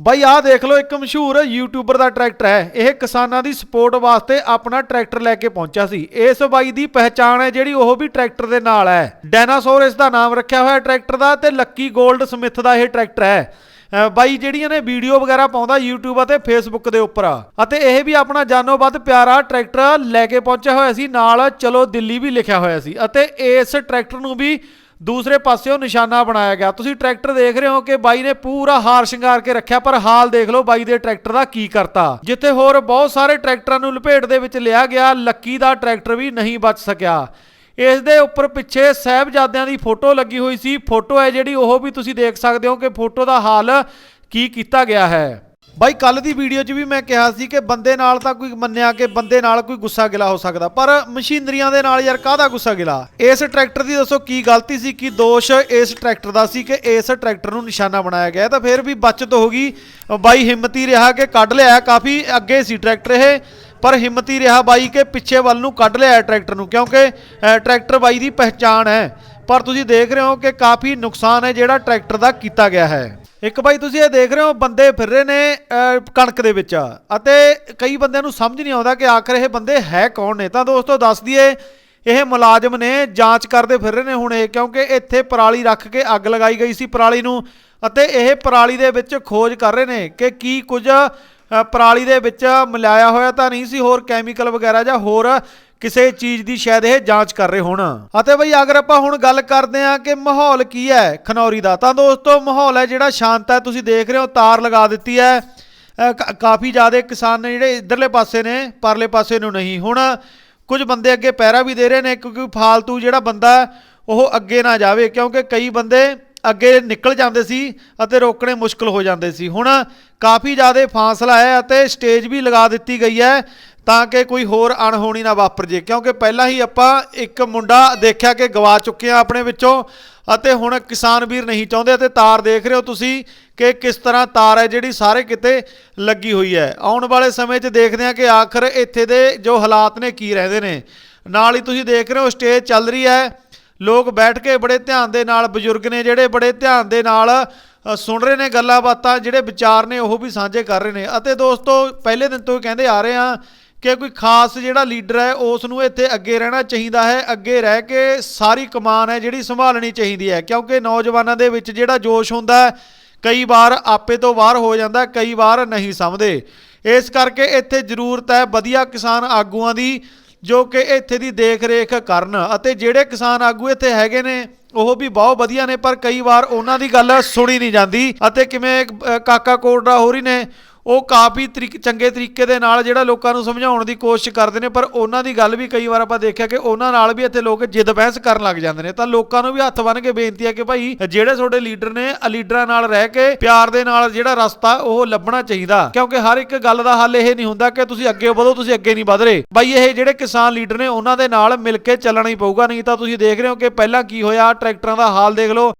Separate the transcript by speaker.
Speaker 1: ਬਾਈ, ਆਹ ਦੇਖ ਲਓ, ਇੱਕ ਮਸ਼ਹੂਰ ਯੂਟਿਊਬਰ ਦਾ ਟਰੈਕਟਰ ਹੈ। ਇਹ ਕਿਸਾਨਾਂ ਦੀ ਸਪੋਰਟ ਵਾਸਤੇ ਆਪਣਾ ਟਰੈਕਟਰ ਲੈ ਕੇ ਪਹੁੰਚਿਆ ਸੀ। ਇਸ ਬਾਈ ਦੀ ਪਹਿਚਾਣ ਹੈ, ਜਿਹੜੀ ਉਹ ਵੀ ਟਰੈਕਟਰ ਦੇ ਨਾਲ ਹੈ। ਡਾਇਨਾਸੌਰ ਇਸ ਦਾ ਨਾਮ ਰੱਖਿਆ ਹੋਇਆ ਟਰੈਕਟਰ ਦਾ ਤੇ ਲੱਕੀ 골ਡ ਸਮਿਥ ਦਾ ਇਹ ਟਰੈਕਟਰ ਹੈ। ਬਾਈ, ਜਿਹੜੀਆਂ ਨੇ ਵੀਡੀਓ ਵਗੈਰਾ ਪਾਉਂਦਾ YouTube ਅਤੇ Facebook ਦੇ ਉੱਪਰ। ਅਤੇ ਇਹ ਵੀ ਆਪਣਾ ਜਾਨੋ ਵੱਧ ਪਿਆਰਾ ਟਰੈਕਟਰ ਲੈ ਕੇ ਪਹੁੰਚਿਆ ਹੋਇਆ ਸੀ। ਨਾਲ ਚਲੋ, ਦਿੱਲੀ ਵੀ ਲਿਖਿਆ ਹੋਇਆ ਸੀ। ਅਤੇ ਇਸ ਟਰੈਕਟਰ ਨੂੰ ਵੀ ਦੂਸਰੇ ਪਾਸਿਓਂ ਨਿਸ਼ਾਨਾ ਬਣਾਇਆ ਗਿਆ। ਤੁਸੀਂ ਟਰੈਕਟਰ ਦੇਖ ਰਹੇ ਹੋ ਕਿ ਬਾਈ ਨੇ ਪੂਰਾ ਹਾਰ ਸ਼ਿੰਗਾਰ ਕੇ ਰੱਖਿਆ, ਪਰ ਹਾਲ ਦੇਖ ਲਓ ਬਾਈ ਦੇ ਟਰੈਕਟਰ ਦਾ ਕੀ ਕਰਤਾ। ਜਿੱਥੇ ਹੋਰ ਬਹੁਤ ਸਾਰੇ ਟਰੈਕਟਰਾਂ ਨੂੰ ਲਪੇਟ ਦੇ ਵਿੱਚ ਲਿਆ ਗਿਆ, ਲੱਕੀ ਦਾ ਟਰੈਕਟਰ ਵੀ ਨਹੀਂ ਬਚ ਸਕਿਆ। ਇਸ ਦੇ ਉੱਪਰ ਪਿੱਛੇ ਸਾਹਿਬਜ਼ਾਦਿਆਂ ਦੀ ਫੋਟੋ ਲੱਗੀ ਹੋਈ ਸੀ। ਫੋਟੋ ਹੈ ਜਿਹੜੀ ਉਹ ਵੀ ਤੁਸੀਂ ਦੇਖ ਸਕਦੇ ਹੋ ਕਿ ਫੋਟੋ ਦਾ ਹਾਲ ਕੀ ਕੀਤਾ ਗਿਆ ਹੈ। ਬਾਈ ਕੱਲ ਦੀ ਵੀਡੀਓ 'ਚ ਵੀ ਮੈਂ ਕਿਹਾ ਸੀ ਕਿ ਬੰਦੇ ਨਾਲ ਤਾਂ ਕੋਈ ਮੰਨਿਆ ਕਿ ਬੰਦੇ ਨਾਲ ਕੋਈ ਗੁੱਸਾ ਗਿਲਾ ਹੋ ਸਕਦਾ, ਪਰ ਮਸ਼ੀਨਰੀਆਂ ਦੇ ਨਾਲ ਯਾਰ ਕਾਹਦਾ ਗੁੱਸਾ ਗਿਲਾ? ਇਸ ਟਰੈਕਟਰ ਦੀ ਦੱਸੋ ਕੀ ਗਲਤੀ ਸੀ, ਕੀ ਦੋਸ਼ ਇਸ ਟਰੈਕਟਰ ਦਾ ਸੀ ਕਿ ਇਸ ਟਰੈਕਟਰ ਨੂੰ ਨਿਸ਼ਾਨਾ ਬਣਾਇਆ ਗਿਆ ਤਾਂ ਫਿਰ ਵੀ ਬਚਤ ਹੋ ਗਈ। ਬਾਈ, ਹਿੰਮਤੀ ਰਿਹਾ ਕਿ ਕੱਢ ਲਿਆ, ਕਾਫੀ ਅੱਗੇ ਸੀ ਟਰੈਕਟਰ ਇਹ, ਪਰ ਹਿੰਮਤੀ ਰਿਹਾ ਬਾਈ ਕਿ ਪਿੱਛੇ ਵੱਲ ਨੂੰ ਕੱਢ ਲਿਆ ਟਰੈਕਟਰ ਨੂੰ, ਕਿਉਂਕਿ ਟਰੈਕਟਰ ਬਾਈ ਦੀ ਪਹਿਚਾਣ ਹੈ। ਪਰ ਤੁਸੀਂ ਦੇਖ ਰਹੇ ਹੋ ਕਿ ਕਾਫੀ ਨੁਕਸਾਨ ਹੈ ਜਿਹੜਾ ਟਰੈਕਟਰ ਦਾ ਕੀਤਾ ਗਿਆ ਹੈ। ਇੱਕ ਬਾਈ ਤੁਸੀਂ ਇਹ ਦੇਖ ਰਹੇ ਹੋ, ਬੰਦੇ ਫਿਰ ਰਹੇ ਨੇ ਕਣਕ ਦੇ ਵਿੱਚ। ਅਤੇ ਕਈ ਬੰਦਿਆਂ ਨੂੰ ਸਮਝ ਨਹੀਂ ਆਉਂਦਾ ਕਿ ਆਖਰ ਇਹ ਬੰਦੇ ਹੈ ਕੌਣ ਨੇ। ਤਾਂ ਦੋਸਤੋ, ਦੱਸ ਦਈਏ, ਇਹ ਮੁਲਾਜ਼ਮ ਨੇ ਜਾਂਚ ਕਰਦੇ ਫਿਰ ਰਹੇ ਨੇ ਹੁਣ ਇਹ, ਕਿਉਂਕਿ ਇੱਥੇ ਪਰਾਲੀ ਰੱਖ ਕੇ ਅੱਗ ਲਗਾਈ ਗਈ ਸੀ ਪਰਾਲੀ ਨੂੰ। ਅਤੇ ਇਹ ਪਰਾਲੀ ਦੇ ਵਿੱਚ ਖੋਜ ਕਰ ਰਹੇ ਨੇ ਕਿ ਕੀ ਕੁਝ ਪਰਾਲੀ ਦੇ ਵਿੱਚ ਮਿਲਾਇਆ ਹੋਇਆ ਤਾਂ ਨਹੀਂ ਸੀ, ਹੋਰ ਕੈਮੀਕਲ ਵਗੈਰਾ ਜਾਂ ਹੋਰ ਕਿਸੇ ਚੀਜ਼ ਦੀ ਸ਼ਾਇਦ ਇਹ ਜਾਂਚ ਕਰ ਰਹੇ ਹੋਣ। ਅਤੇ ਬਈ ਅਗਰ ਆਪਾਂ ਹੁਣ ਗੱਲ ਕਰਦੇ ਹਾਂ ਕਿ ਮਾਹੌਲ ਕੀ ਹੈ ਖਨੌਰੀ ਦਾ ਤਾਂ ਦੋਸਤੋ ਮਾਹੌਲ ਹੈ ਜਿਹੜਾ ਸ਼ਾਂਤ ਹੈ। ਤੁਸੀਂ ਦੇਖ ਰਹੇ ਹੋ ਤਾਰ ਲਗਾ ਦਿੱਤੀ ਹੈ। ਅ, ਕਾਫੀ ਜ਼ਿਆਦਾ ਕਿਸਾਨ ਨੇ ਜਿਹੜੇ ਇਧਰਲੇ ਪਾਸੇ ਨੇ ਪਰਲੇ ਪਾਸੇ ਨੂੰ ਨਹੀਂ। ਹੁਣ ਕੁਝ ਬੰਦੇ ਅੱਗੇ ਪਹਿਰਾ ਵੀ ਦੇ ਰਹੇ ਨੇ ਕਿਉਂਕਿ ਫਾਲਤੂ ਜਿਹੜਾ ਬੰਦਾ ਉਹ ਅੱਗੇ ਨਾ ਜਾਵੇ ਕਿਉਂਕਿ ਕਈ ਬੰਦੇ ਅੱਗੇ ਨਿਕਲ ਜਾਂਦੇ ਸੀ ਅਤੇ ਰੋਕਣੇ ਮੁਸ਼ਕਲ ਹੋ ਜਾਂਦੇ ਸੀ। ਹੁਣ ਕਾਫੀ ਜ਼ਿਆਦਾ ਫਾਸਲਾ ਹੈ ਅਤੇ ਸਟੇਜ ਵੀ ਲਗਾ ਦਿੱਤੀ ਗਈ ਹੈ। ਤਾਂ ਕਿ ਕੋਈ ਹੋਰ ਅਣਹੋਣੀ ਨਾ ਵਾਪਰ ਜੇ, ਕਿਉਂਕਿ ਪਹਿਲਾਂ ਹੀ ਆਪਾਂ ਇੱਕ ਮੁੰਡਾ ਦੇਖਿਆ ਕਿ ਗਵਾ ਚੁੱਕੇ ਆ ਆਪਣੇ ਵਿੱਚੋਂ, ਅਤੇ ਹੁਣ ਕਿਸਾਨ ਵੀਰ ਨਹੀਂ ਚਾਹੁੰਦੇ, ਅਤੇ ਤਾਰ ਦੇਖ ਰਹੇ ਹੋ ਤੁਸੀਂ ਕਿ ਕਿਸ ਤਰ੍ਹਾਂ ਤਾਰ ਹੈ ਜਿਹੜੀ ਸਾਰੇ ਕਿਤੇ ਲੱਗੀ ਹੋਈ ਹੈ। ਆਉਣ ਵਾਲੇ ਸਮੇਂ 'ਚ ਦੇਖਦੇ ਹਾਂ ਕਿ ਆਖਰ ਇੱਥੇ ਦੇ ਜੋ ਹਾਲਾਤ ਨੇ, ਕੀ ਰਹਿੰਦੇ ਨੇ। ਨਾਲ ਹੀ ਤੁਸੀਂ ਦੇਖ ਰਹੇ ਹੋ, ਸਟੇਜ ਚੱਲ ਰਹੀ ਹੈ। ਲੋਕ ਬੈਠ ਕੇ ਬੜੇ ਧਿਆਨ ਦੇ ਨਾਲ, ਬਜ਼ੁਰਗ ਨੇ ਜਿਹੜੇ ਬੜੇ ਧਿਆਨ ਦੇ ਨਾਲ ਸੁਣ ਰਹੇ ਨੇ ਗੱਲਾਂ ਬਾਤਾਂ, ਜਿਹੜੇ ਵਿਚਾਰ ਨੇ, ਉਹ ਵੀ ਸਾਂਝੇ ਕਰ ਰਹੇ ਨੇ। ਅਤੇ ਦੋਸਤੋ, ਪਹਿਲੇ ਦਿਨ ਤੋਂ ਹੀ ਕਹਿੰਦੇ ਆ ਰਹੇ ਆ ਕਿ ਕੋਈ ਖਾਸ ਜਿਹੜਾ ਲੀਡਰ ਹੈ ਉਸ ਨੂੰ ਇੱਥੇ ਅੱਗੇ ਰਹਿਣਾ ਚਾਹੀਦਾ ਹੈ ਅੱਗੇ ਰਹਿ ਕੇ ਸਾਰੀ ਕਮਾਨ ਹੈ ਜਿਹੜੀ ਸੰਭਾਲਣੀ ਚਾਹੀਦੀ ਹੈ। ਕਿਉਂਕਿ ਨੌਜਵਾਨਾਂ ਦੇ ਵਿੱਚ ਜਿਹੜਾ ਜੋਸ਼ ਹੁੰਦਾ ਹੈ ਕਈ ਵਾਰ ਆਪੇ ਤੋਂ ਬਾਹਰ ਹੋ ਜਾਂਦਾ ਕਈ ਵਾਰ ਨਹੀਂ ਸਮਝਦੇ ਇਸ ਕਰਕੇ ਇੱਥੇ ਜ਼ਰੂਰਤ ਹੈ ਵਧੀਆ ਕਿਸਾਨ ਆਗੂਆਂ ਦੀ ਜੋ ਕਿ ਇੱਥੇ ਦੀ ਦੇਖ-ਰੇਖ ਕਰਨ ਅਤੇ ਜਿਹੜੇ ਕਿਸਾਨ ਆਗੂ ਇੱਥੇ ਹੈਗੇ ਨੇ ਉਹ ਵੀ ਬਹੁਤ ਵਧੀਆ ਨੇ ਪਰ ਕਈ ਵਾਰ ਉਹਨਾਂ ਦੀ ਗੱਲ ਸੁਣੀ ਨਹੀਂ ਜਾਂਦੀ ਅਤੇ ਕਿਵੇਂ ਅ, ਕਾਕਾ ਕੋਟੜਾ ਹੋਰੀ ਨੇ ਉਹ ਕਾਫੀ ਤਰੀਕ ਚੰਗੇ ਤਰੀਕੇ ਦੇ ਨਾਲ ਜਿਹੜਾ ਲੋਕਾਂ ਨੂੰ ਸਮਝਾਉਣ ਦੀ ਕੋਸ਼ਿਸ਼ ਕਰਦੇ ਨੇ, ਪਰ ਉਹਨਾਂ ਦੀ ਗੱਲ ਵੀ ਕਈ ਵਾਰ ਆਪਾਂ ਦੇਖਿਆ ਕਿ ਉਹਨਾਂ ਨਾਲ ਵੀ ਇੱਥੇ ਲੋਕ ਜਿੱਦ ਬਹਿਸ ਕਰਨ ਲੱਗ ਜਾਂਦੇ ਨੇ। ਤਾਂ ਲੋਕਾਂ ਨੂੰ ਵੀ ਹੱਥ ਬੰਨ ਕੇ ਬੇਨਤੀ ਹੈ ਕਿ ਭਾਈ ਜਿਹੜੇ ਤੁਹਾਡੇ ਲੀਡਰ ਨੇ ਲੀਡਰਾਂ ਨਾਲ ਰਹਿ ਕੇ ਪਿਆਰ ਦੇ ਨਾਲ ਜਿਹੜਾ ਰਸਤਾ ਉਹ ਲੱਭਣਾ ਚਾਹੀਦਾ। ਕਿਉਂਕਿ ਹਰ ਇੱਕ ਗੱਲ ਦਾ ਹੱਲ ਇਹ ਨਹੀਂ ਹੁੰਦਾ ਕਿ ਤੁਸੀਂ ਅੱਗੇ ਵਧੋ, ਤੁਸੀਂ ਅੱਗੇ ਨਹੀਂ ਵਧ ਰਹੇ। ਬਾਈ ਇਹ ਜਿਹੜੇ ਕਿਸਾਨ ਲੀਡਰ ਨੇ, ਉਹਨਾਂ ਦੇ ਨਾਲ ਮਿਲ ਕੇ ਚੱਲਣਾ ਹੀ ਪਊਗਾ, ਨਹੀਂ ਤਾਂ ਤੁਸੀਂ ਦੇਖ ਰਹੇ ਹੋ ਕਿ ਪਹਿਲਾਂ ਕੀ ਹੋਇਆ ਟਰੈਕਟਰਾਂ ਦਾ ਹਾਲ ਦੇਖ ਲਓ।